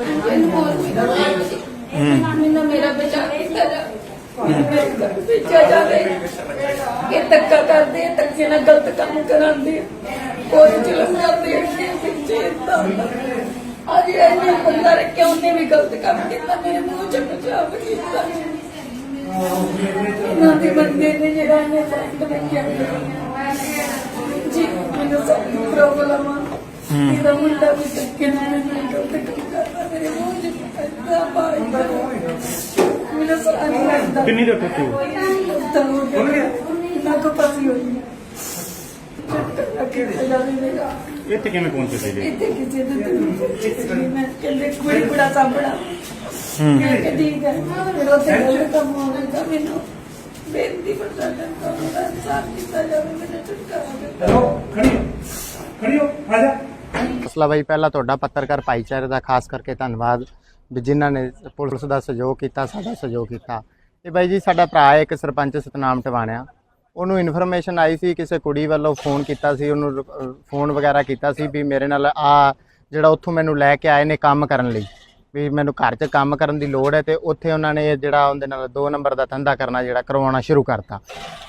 ਇਹਨੂੰ ਬੋਲ ਮੈਨੂੰ ਮੇਰਾ ਬਚਾ ਕੀਤਾ ਜਾ ਜਾਵੇ ਇਹ ਧੱਕਾ ਕਰਦੇ ਆ, ਨਾਲ ਗਲਤ ਕੰਮ ਕਰਾਉਂਦੇ ਕੋਈ ਚਲਨ ਕਰਦੇ ਆ ਅੱਜ ਇਹਨੇ ਬੰਦਾ ਰੱਖਿਆ ਉਹਨੇ ਵੀ ਗਲਤ ਕੰਮ ਕੀਤਾ ਮੇਰੇ ਮੂੰਹ ਚ ਬਚਾਵ ਕੀਤਾ ਇਹਨਾਂ ਦੇ ਬੰਦੇ ਨੇ ਜਿਹੜਾ ਇਹਨੇ ਫੈਕਟ ਰੱਖਿਆ ਜੀ ਮੈਨੂੰ ਸਾਰੀ ਪ੍ਰੋਬਲਮ ਆ ਇਹਦਾ ਮੁੰਡਾ ਵੀ ਧੱਕੇ ਨਾਲ ਮੈਨੂੰ ਗਲਤ ਕੰਮ ਮੇਰੇ ਮੂੰਹ ਚ ਏਦਾਂ ਪਾਇਦਾ ਮੈਨੂੰ ਸਾਰੀ ਲੱਗਦਾ ਕਿੰਨੀ ਦੇਰ ਤੱਕ ਤੂੰ ਤਾਂ? ਹੋ ਗਿਆ ਨਾ ਕੋ ਪਤੀ ਹੋਈ ਚੱਕਰ ਲੱਗੇ ਜਾਵੇ ਮੇਰਾ ਇੱਥੇ ਕਿਵੇਂ ਪਹੁੰਚੇ ਸੀ ਜੀ? ਇੱਥੇ ਕਿਸੇ ਦੇ ਦਿਲ ਨੂੰ ਮੈਂ ਕਹਿੰਦੇ ਕੁੜੀ ਬੜਾ ਸਾਂਭਣਾ ਮੈਂ ਕਿ ਠੀਕ ਹੈ। ਫਿਰ ਉੱਥੇ ਗੱਲ ਕੰਮ ਹੋ ਗਿਆ ਮੈਨੂੰ ਬੇਨਤੀ ਕਰਦਾ ਹਾਂ ਮੇਰਾ ਸਾਥ ਦਿੱਤਾ ਜਾਵੇ ਮੈਨੂੰ ਛੁਟਕਾਰਾ ਦਿੱਤਾ ਚਲੋ ਖੜੀ ਹੋ। ਖੜੀ ਹੋ ਆ ਜਾ। ਮਸਲਾ ਬਾਈ ਪਹਿਲਾਂ ਤੁਹਾਡਾ ਪੱਤਰਕਾਰ ਭਾਈਚਾਰੇ ਦਾ, ਖਾਸ ਕਰਕੇ ਧੰਨਵਾਦ ਵੀ ਜਿਨ੍ਹਾਂ ਨੇ ਪੁਲਿਸ ਦਾ ਸਹਿਯੋਗ ਕੀਤਾ, ਸਾਡਾ ਸਹਿਯੋਗ ਕੀਤਾ। ਇਹ ਬਾਈ ਜੀ, ਸਾਡਾ ਭਰਾ ਹੈ ਇੱਕ ਸਰਪੰਚ ਸਤਨਾਮ ਟਵਾਣਿਆ। ਉਹਨੂੰ ਇਨਫੋਰਮੇਸ਼ਨ ਆਈ ਸੀ, ਕਿਸੇ ਕੁੜੀ ਵੱਲੋਂ ਫੋਨ ਕੀਤਾ ਸੀ, ਉਹਨੂੰ ਫੋਨ ਵਗੈਰਾ ਕੀਤਾ ਸੀ ਵੀ ਮੇਰੇ ਨਾਲ ਆ ਜਿਹੜਾ ਉੱਥੋਂ ਮੈਨੂੰ ਲੈ ਕੇ ਆਏ ਨੇ ਕੰਮ ਕਰਨ ਲਈ। ਵੀ ਮੈਨੂੰ ਘਰ 'ਚ ਕੰਮ ਕਰਨ ਦੀ ਲੋੜ ਹੈ ਤੇ ਉੱਥੇ ਉਹਨਾਂ ਨੇ ਜਿਹੜਾ ਉਹਦੇ ਨਾਲ 2 ਨੰਬਰ ਦਾ ਧੰਦਾ ਕਰਨਾ ਜਿਹੜਾ ਕਰਵਾਉਣਾ ਸ਼ੁਰੂ ਕਰਤਾ।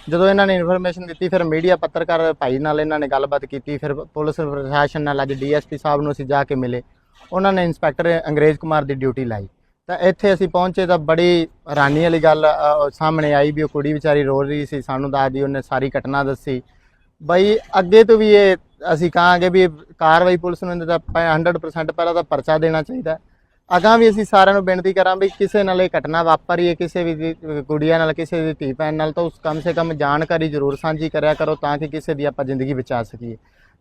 ਜਦੋਂ ਇਹਨਾਂ ਨੇ ਇਨਫੋਰਮੇਸ਼ਨ ਦਿੱਤੀ, ਫਿਰ ਮੀਡੀਆ ਪੱਤਰਕਾਰ ਭਾਈ ਨਾਲ ਇਹਨਾਂ ਨੇ ਗੱਲਬਾਤ ਕੀਤੀ, ਫਿਰ ਪੁਲਿਸ ਪ੍ਰਸ਼ਾਸਨ ਨਾਲ ਅੱਜ ਡੀਐਸਪੀ ਸਾਹਿਬ ਨੂੰ ਅਸੀਂ ਜਾ ਕੇ ਮਿਲੇ। ਉਹਨਾਂ ਨੇ ਇੰਸਪੈਕਟਰ ਅੰਗਰੇਜ਼ ਕੁਮਾਰ ਦੀ ਡਿਊਟੀ ਲਾਈ। ਤਾਂ ਇੱਥੇ ਅਸੀਂ ਪਹੁੰਚੇ ਤਾਂ ਬੜੀ ਹੈਰਾਨੀ ਵਾਲੀ ਗੱਲ ਸਾਹਮਣੇ ਆਈ ਵੀ ਉਹ ਕੁੜੀ ਵਿਚਾਰੀ ਰੋ ਰਹੀ ਸੀ, ਸਾਨੂੰ ਦੱਸਦੀ ਉਹਨੇ ਸਾਰੀ ਘਟਨਾ ਦੱਸੀ। ਬਈ, ਅੱਗੇ ਤੋਂ ਵੀ ਇਹ ਅਸੀਂ ਕਹਾਂਗੇ ਵੀ ਕਾਰਵਾਈ ਪੁਲਿਸ ਨੂੰ ਇਹਦਾ ਤਾਂ 100% ਪਹਿਲਾਂ ਤਾਂ ਪਰਚਾ ਦੇਣਾ ਚਾਹੀਦਾ। ਅਗਾਂ ਵੀ ਅਸੀਂ ਸਾਰਿਆਂ ਨੂੰ ਬੇਨਤੀ ਕਰਾਂ ਵੀ ਕਿਸੇ ਨਾਲ ਇਹ ਘਟਨਾ ਵਾਪਰੀ ਹੈ ਕਿਸੇ ਵੀ ਦੀ ਨਾਲ, ਕਿਸੇ ਦੀ ਧੀ ਭੈਣ ਨਾਲ, ਤਾਂ ਉਸ ਕਮ ਸੇ ਕਮ ਜਾਣਕਾਰੀ ਜ਼ਰੂਰ ਸਾਂਝੀ ਕਰਿਆ ਕਰੋ ਤਾਂ ਕਿ ਕਿਸੇ ਦੀ ਆਪਾਂ ਜ਼ਿੰਦਗੀ ਬਚਾ ਸਕੀਏ।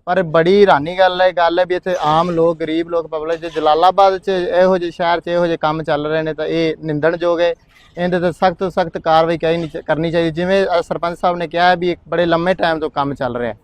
ਪਰ ਬੜੀ ਹੈਰਾਨੀ ਗੱਲ ਹੈ ਗੱਲ ਹੈ ਵੀ ਇੱਥੇ ਆਮ ਲੋਕ, ਗਰੀਬ ਲੋਕ ਪਬਲਿਕ ਜੇ ਜਲਾਲਾਬਾਦ 'ਚ ਇਹੋ ਜਿਹੇ ਸ਼ਹਿਰ 'ਚ ਇਹੋ ਜਿਹੇ ਕੰਮ ਚੱਲ ਰਹੇ ਨੇ ਤਾਂ ਇਹ ਨਿੰਦਣਯੋਗ ਹੈ। ਇਹਦੇ ਤੇ ਸਖਤ ਸਖਤ ਕਾਰਵਾਈ ਕਰਨੀ ਕਰਨੀ ਚਾਹੀਦੀ। ਜਿਵੇਂ ਸਰਪੰਚ ਸਾਹਿਬ ਨੇ ਕਿਹਾ ਵੀ ਇੱਕ ਬੜੇ ਲੰਮੇ ਟਾਈਮ ਤੋਂ ਕੰਮ ਚੱਲ ਰਿਹਾ। ਹੈ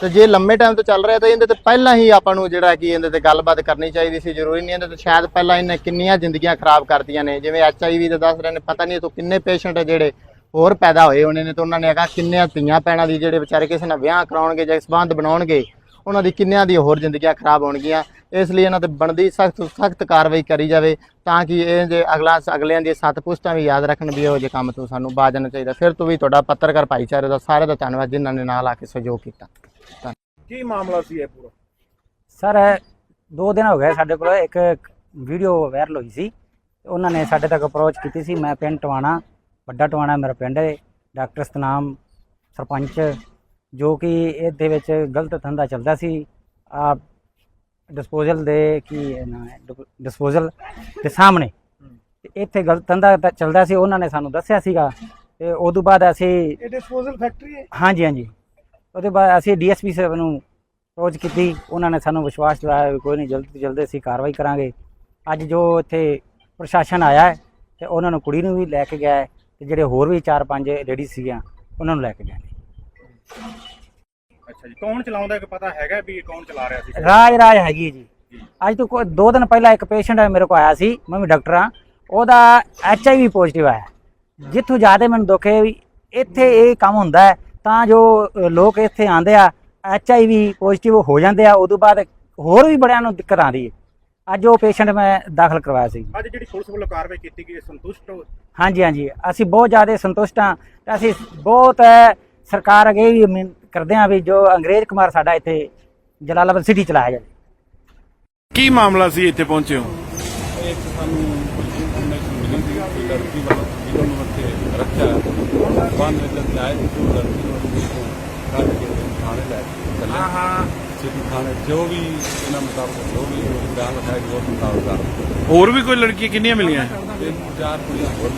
ਤੇ ਜੇ ਲੰਮੇ ਟਾਈਮ ਤੋਂ ਚੱਲ ਰਿਹਾ ਤਾਂ ਇਹਦੇ ਤੇ ਪਹਿਲਾਂ ਹੀ ਆਪਾਂ ਨੂੰ ਜਿਹੜਾ ਕਿ ਇਹਦੇ ਤੇ ਗੱਲਬਾਤ ਕਰਨੀ ਚਾਹੀਦੀ ਸੀ, ਜ਼ਰੂਰੀ ਨਹੀਂ ਇਹਦੇ ਤੇ, ਸ਼ਾਇਦ ਪਹਿਲਾਂ ਇਹਨੇ ਕਿੰਨੀਆਂ ਜ਼ਿੰਦਗੀਆਂ ਖਰਾਬ ਕਰਤੀਆਂ ਨੇ, ਜਿਵੇਂ ਐਚਆਈਵੀ ਦੇ ਦੱਸ ਰਹੇ ਨੇ, ਪਤਾ ਨਹੀਂ ਇਹ ਤੋਂ ਕਿੰਨੇ ਪੇਸ਼ੈਂਟ ਜਿਹੜੇ ਹੋਰ ਪੈਦਾ ਹੋਏ ਹੋਣੇ ਨੇ ਤੇ ਉਹਨਾਂ ਨੇ ਅਗਾ ਕਿੰਨਿਆਂ ਧੀਆਂ ਪੈਣਾ ਦੀ ਜਿਹੜੇ ਵਿਚਾਰੇ ਕਿਸੇ ਨਾਲ ਵਿਆਹ ਕਰਾਉਣਗੇ ਜਾਂ ਸਬੰਧ ਬਣਾਉਣਗੇ, ਉਹਨਾਂ ਦੀ ਕਿੰਨਿਆਂ ਦੀ ਹੋਰ ਜ਼ਿੰਦਗੀਆਂ ਖਰਾਬ ਹੋਣਗੀਆਂ, ਇਸ ਲਈ ਇਹਨਾਂ ਤੇ ਬਣਦੀ ਸਖਤ ਸਖਤ ਕਾਰਵਾਈ ਕਰੀ ਜਾਵੇ ਤਾਂ ਕਿ ਇਹ ਜੇ ਅਗਲਾ, ਅਗਲਿਆਂ ਦੀਆਂ ਸੱਤ ਪੁਸ਼ਟਾਂ ਵੀ ਯਾਦ ਰੱਖਣ ਵੀ ਇਹੋ ਜਿਹੇ ਕੰਮ ਤੋਂ ਸਾਨੂੰ ਬਾਜ਼ ਜਾਣਾ ਚਾਹੀਦਾ। ਫਿਰ ਤੋਂ ਵੀ ਤੁਹਾਡਾ ਪੱਤਰਕਾਰ ਭਾਈਚਾਰੇ ਦਾ ਸਾਰੇ ਦਾ ਧੰਨਵਾਦ, ਜਿਨ੍ਹਾਂ ਨੇ ਨਾਲ ਆ ਕੇ ਸਹਿਯੋਗ ਕੀਤਾ। ਕੀ ਮਾਮਲਾ ਸੀ ਇਹ ਪੂਰਾ? ਸਰ ਦੋ ਦਿਨ ਹੋ ਗਏ ਸਾਡੇ ਕੋਲ ਇੱਕ ਵੀਡੀਓ ਵਾਇਰਲ ਹੋਈ ਸੀ। ਉਹਨਾਂ ਨੇ ਸਾਡੇ ਤੱਕ ਅਪਰੋਚ ਕੀਤੀ ਸੀ। ਮੈਂ ਪਿੰਡ ਟਵਾਣਾ ਵੱਡਾ ਟਵਾਣਾ ਮੇਰਾ ਪਿੰਡ ਹੈ। ਡਾਕਟਰ ਸਤਨਾਮ ਸਰਪੰਚ ਜੋ ਕਿ ਇਹਦੇ ਵਿੱਚ ਗਲਤ ਧੰਦਾ ਚੱਲਦਾ ਸੀ। ਆ ਡਿਸਪੋਜ਼ਲ ਦੇ ਕੀ ਡਿਸਪੋਜ਼ਲ ਦੇ ਸਾਹਮਣੇ। ਤੇ ਇੱਥੇ ਗਲਤ ਧੰਦਾ ਤਾਂ ਚੱਲਦਾ ਸੀ। ਉਹਨਾਂ ਨੇ ਸਾਨੂੰ ਦੱਸਿਆ ਸੀਗਾ। ਤੇ ਉਦੋਂ ਬਾਅਦ ਅਸੀਂ ਇਹ ਡਿਸਪੋਜ਼ਲ ਫੈਕਟਰੀ ਹੈ? ਹਾਂਜੀ ਹਾਂਜੀ। ਉਹਦੇ ਬਾਅਦ ਅਸੀਂ ਡੀਐਸਪੀ ਸਾਹਿਬ ਨੂੰ ਅਪਰੋਚ ਕੀਤੀ। ਉਹਨਾਂ ਨੇ ਸਾਨੂੰ ਵਿਸ਼ਵਾਸ ਦਿਵਾਇਆ ਵੀ ਕੋਈ ਨਹੀਂ ਜਲਦੀ ਤੋਂ ਜਲਦੀ ਅਸੀਂ ਕਾਰਵਾਈ ਕਰਾਂਗੇ। ਅੱਜ ਜੋ ਇੱਥੇ ਪ੍ਰਸ਼ਾਸਨ ਆਇਆ ਹੈ ਤੇ ਉਹਨਾਂ ਨੂੰ ਕੁੜੀ ਨੂੰ ਵੀ ਲੈ ਕੇ ਗਿਆ ਹੈ ਤੇ ਜਿਹੜੇ ਹੋਰ ਵੀ 4-5 ਲੇਡੀਜ਼ ਸੀਗੀਆਂ ਉਹਨਾਂ ਨੂੰ ਲੈ ਕੇ ਗਏ ਨੇ ਅੱਛਾ ਜੀ ਕੌਣ ਚਲਾਉਂਦਾ ਕਿ ਪਤਾ ਹੈਗਾ ਵੀ ਕੌਣ ਚਲਾ ਰਿਹਾ ਸੀ? ਰਾਜ ਰਾਜ ਹੈਗੀ ਹੈ ਜੀ। ਅੱਜ ਤੋਂ ਕੋਈ ਦੋ ਦਿਨ ਪਹਿਲਾਂ ਇੱਕ ਪੇਸ਼ੈਂਟ ਮੇਰੇ ਕੋਲ ਆਇਆ ਸੀ ਮੈਂ ਵੀ ਡਾਕਟਰ ਹਾਂ। ਉਹਦਾ ਐਚ ਆਈ ਵੀ ਪੋਜ਼ਿਟਿਵ ਆਇਆ। ਜਿੱਥੋਂ ਜ਼ਿਆਦਾ ਮੈਨੂੰ ਦੁੱਖ ਹੈ ਵੀ ਇੱਥੇ ਇਹ ਕੰਮ ਹੁੰਦਾ ਹੈ ਤਾਂ ਜੋ ਲੋਕ ਇੱਥੇ ਆਂਦੇ ਆ ਐਚ ਆਈ ਵੀ ਪੋਜ਼ਿਟਿਵ ਹੋ ਜਾਂਦੇ ਆ ਉਦੋਂ ਬਾਅਦ ਹੋਰ ਵੀ ਬੜਿਆਂ ਨੂੰ ਦਿੱਕਤ ਆਉਂਦੀ ਹੈ ਅੱਜ ਉਹ ਪੇਸ਼ੈਂਟ ਮੈਂ ਦਾਖਲ ਕਰਵਾਇਆ ਸੀ। ਅੱਜ ਜਿਹੜੀ ਪੁਲਿਸ ਵੱਲੋਂ ਕਾਰਵਾਈ ਕੀਤੀ ਗਈ ਹੈ ਸੰਤੁਸ਼ਟ ਹੋ? ਹਾਂਜੀ ਹਾਂਜੀ। ਅਸੀਂ ਬਹੁਤ ਜ਼ਿਆਦਾ ਸੰਤੁਸ਼ਟ ਹਾਂ ਤੇ ਅਸੀਂ ਬਹੁਤ ਸਰਕਾਰ ਅੱਗੇ ਵੀ ਉਮੀਦ ਕਰਦੇ ਹਾਂ ਵੀ ਜੋ ਅੰਗਰੇਜ਼ ਕੁਮਾਰ ਸਾਡਾ ਇੱਥੇ ਜਲਾਲਾਬਾਦ ਸਿਟੀ ਚਲਾਇਆ ਜਾਵੇ। ਕੀ ਮਾਮਲਾ ਸੀ ਇੱਥੇ ਪਹੁੰਚੇ ਹੋ? ਇੱਕ ਸਾਨੂੰ ਮਿਲੀ ਸੀ ਕਿ ਲੜਕੀ ਵੱਲੋਂ ਜਿਹਨੂੰ ਨੂੰ ਉੱਥੇ ਰੱਖਿਆ ਬੰਦ ਵਿੱਚ ਅਸੀਂ ਆਏ ਸੀ ਉਹ ਲੜਕੀ ਨੂੰ ਅਸੀਂ ਇੱਥੋਂ ਕੱਢ ਕੇ ਥਾਣੇ ਲੈ ਕੇ ਚੱਲੇ ਹਾਂ ਹਾਂ ਸਿੱਧੀ ਥਾਣੇ ਜੋ ਵੀ ਇਹਨਾਂ ਮੁਤਾਬਕ ਜੋ ਵੀ ਉਹ ਬਿਆਨ ਲਿਖਾਇਆ ਗਿਆ ਉਸ ਮੁਤਾਬਕ ਕਰ ਹੋਰ ਵੀ ਕੋਈ ਲੜਕੀ ਕਿੰਨੀਆਂ ਮਿਲੀਆਂ ਤਿੰਨ ਚਾਰ ਕੁੜੀਆਂ ਹੋਰ